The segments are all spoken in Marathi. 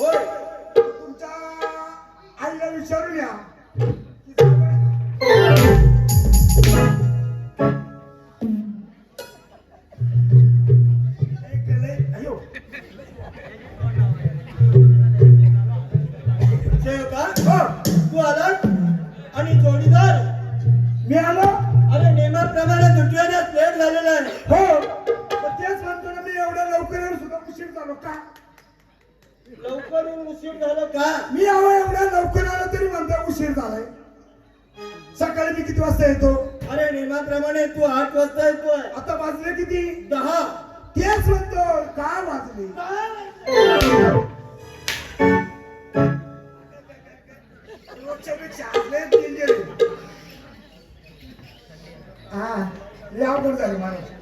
होय. तुमच्या आईला विचारून या. तू आलास आणि जोडीदार. मी आलो. अरे नेमाप्रमाणे दुसऱ्याने लेट झालेला आहे. हो. तेच म्हणतो ना मी एवढ्या लवकर सुद्धा उशीर झालो का? लवकर येऊन उशीर झालं का? मी आहो एवढ्या लवकर आलो तरी म्हणता उशीर झालाय. सकाळी मी किती वाजता येतो? अरे नेमाप्रमाणे तू आठ वाजता येतोय. आता वाजले किती? दहा. तेच म्हणतो का वाजले. हा अवघड झाले महाराज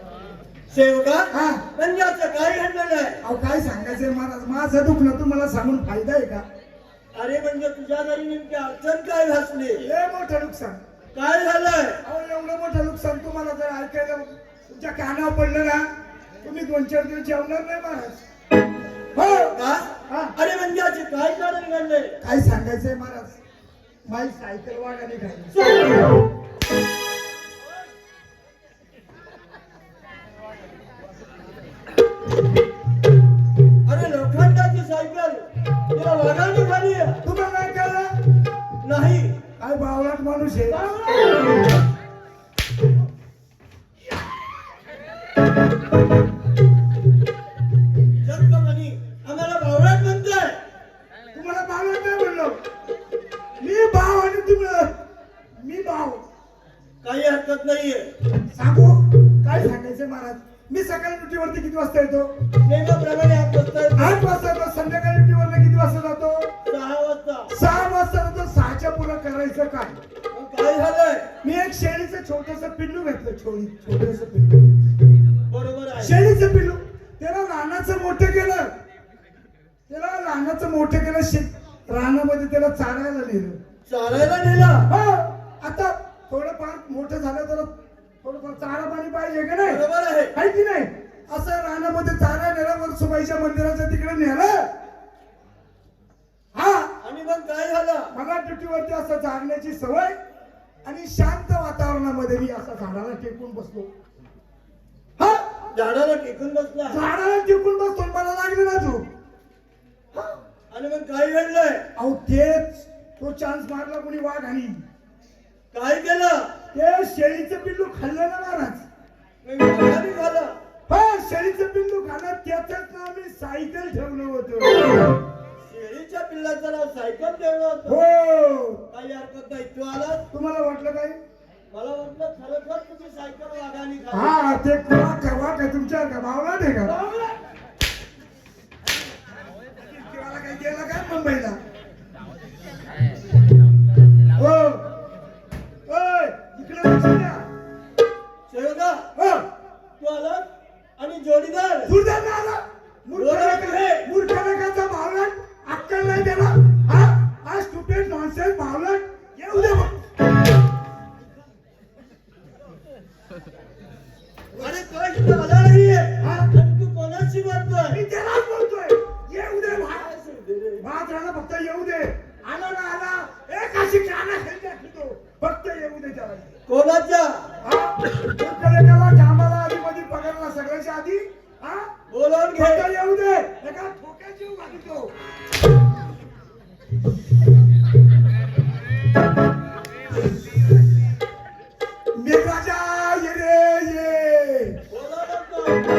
सेवका हा. म्हणजे असं काय घडलेलं आहे? अहो काय सांगायचंय महाराज? माझं दुखणं तुम्हाला सांगून फायदा आहे का? अरे म्हणजे तुझ्या घरी नेमकी अडचण काय भासली? लय मोठं नुकसान. काय झालंय? अहो एवढं मोठं नुकसान तुम्हाला जर ऐकायला तुमच्या कानावर पडलं ना तुम्ही दोन चार दिवस जेवणार नाही महाराज. हो. का? हा. अरे म्हणजे असे काय कारण घडले काय सांगायचंय महाराज? माझी सायकल वागाने खाली माणूस आहे जग म्हणी आम्हाला भावड्यात म्हणतोय तुम्हाला बावळाट नाही म्हणलो. मी भाव आणि तुम्ही मी भाव. काही हरकत नाहीये. सांगू? काय सांगायचंय महाराज? मी सकाळी ड्युटीवरती किती वाजता येतो? नेहमीप्रमाणे आठ वाजता. आठ वाजता संध्याकाळी एक शेळीचं छोटस पिल्लू घेतलं छोटस पिल्लू बरोबर शेळीचं पिल्लू त्याला लहानाचं मोठं केलं. त्याला लहानाचं मोठं केलं शे रानामध्ये त्याला चारायला नेलं. चालायला नेला? हो आता थोडंफार मोठं झालं तर थोडंफार चारा पाणी पाहिजे का नाही? बरोबर आहे. आहे की नाही? असं रानामध्ये चारा नेलं वरसुबाईच्या मंदिराच्या तिकडे नेलं. हा. आणि मग काय झालं? मला ड्युटीवरती असं जागण्याची सवय. आणि शांत वातावरणामध्ये मी असा झाडाला टेकून बसलो. हा? झाडाला टेकून बसला. झाडाला टेकून बसतो मला लागली ना तू आणि मग काय घडलंय? अहो तेच तो चान्स मारला कोणी वाघ आणि. काय केलं? ते शेळीचं पिल्लू खाल्लं ना महाराज. झालं हा शेळीचं पिल्लू खाल्लं त्याच्यात ना मी सायकल ठेवलं होतं. शेळीच्या पिल्लाचं नाव सायकल ठेवलं होतं. हो. काही हरकत नाही. तू आलास? तुम्हाला वाटलं काय मला वाटलं खरोखर तुम्ही सायकल वागाने हा ते वाघ का वाघ आहे तुमच्या भावना नाही का? कोणाच्या? आम्हाला आधी मध्ये पकडला सगळ्याच्या आधी? बोलावून येऊ दे. एका ठोक्याची ये रे ये. बोला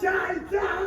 die, die!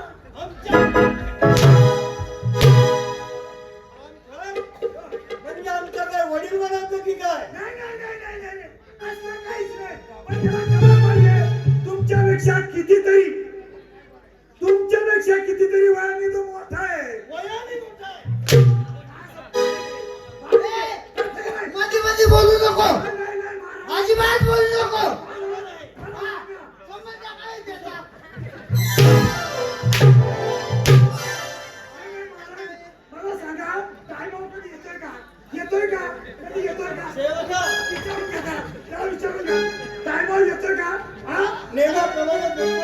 टाइमवर येतोय का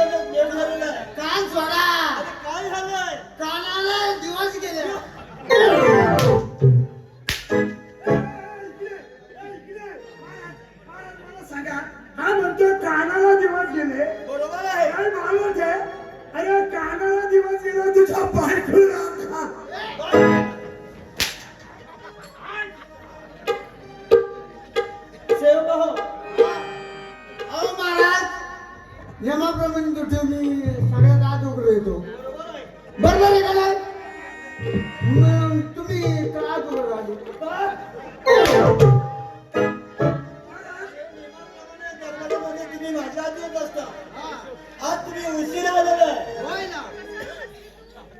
बरोबर आहे का नाही मग तुम्ही राहिले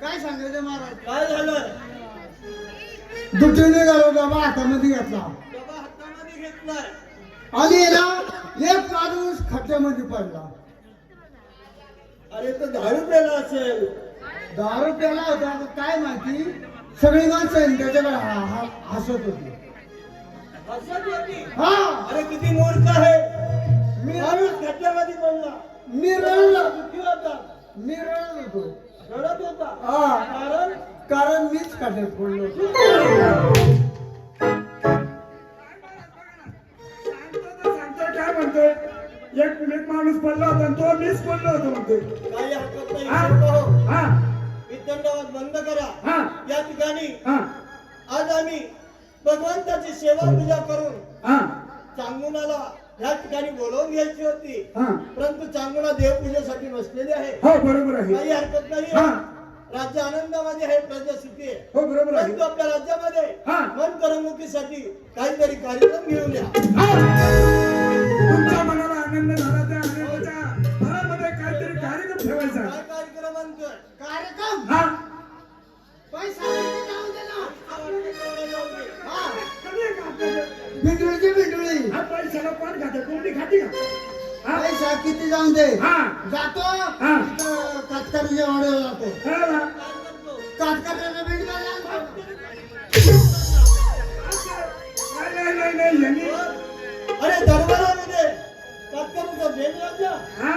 काय सांगायचं महाराज काय झालं दुटीने घालून डबा हातामध्ये घेतला. डबा हातामध्ये घेतलाय आणि ना एक माणूस खड्ड्यामध्ये पडला. अरे तो दारू प्याला असेल. दारू प्याला होता काय माहिती? सगळी माणसं त्याच्याकडे हसत होती. हसत होती? हा. अरे किती मूर्ख आहे. मी माणूस खड्ड्यामध्ये पडला मी रडलो. किती होता. मी रडत होतो. रडत होता? हा. कारण? कारण मीच खड्ड्यात पडलो काय म्हणतोय? एक एक माणूस पडला होता तो मीच पडलो होतो म्हणतोय. हा हो. हा वितंडवाद बंद करा. हा. या ठिकाणी हा. आज आम्ही भगवंताची सेवा पूजा करून हा. चांगुणाला या ठिकाणी बोलवून घ्यायची होती. हा. परंतु चांगुणा देवपूजेसाठी बसलेली आहे. हो बरोबर आहे. काही हरकत नाही. हा. राज्य आनंदामध्ये आहे प्रजा सुखी आहे हो बरोबर आहे. परंतु आपल्या राज्यामध्ये हा. मन करमणुकीसाठी काहीतरी कार्यक्रम घेऊन या हा. तुमच्या मनाला आनंद झाला कार्यक्रम हा. पैसा किती जाऊ दे ना. हा. हा पैशाला कोण खाते कोंबडी खाते का? हा? पैसा किती जाऊन दे. हा. जातो. हा. कातकरीच्या वाड्यावर जातो. कळलं ना? कातकऱ्याला भेट घालायला नाही नाही नाही नाही यांनी अरे दरबारामध्ये तात्काळचा भेट राजा हा.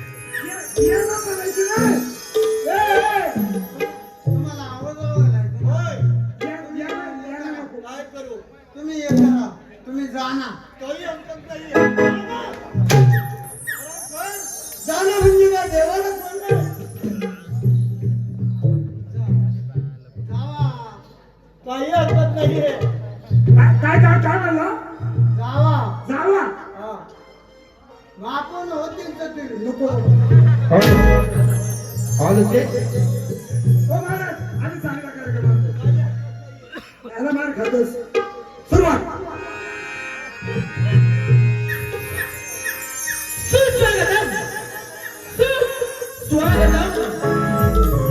जाना। काही हरकत नाहीये जाणं म्हणजे काय? देवाला काही हरकत नाहीये काय काय काय म्हणला? जावा. जावा. हा. आपण होतील तर ते नको.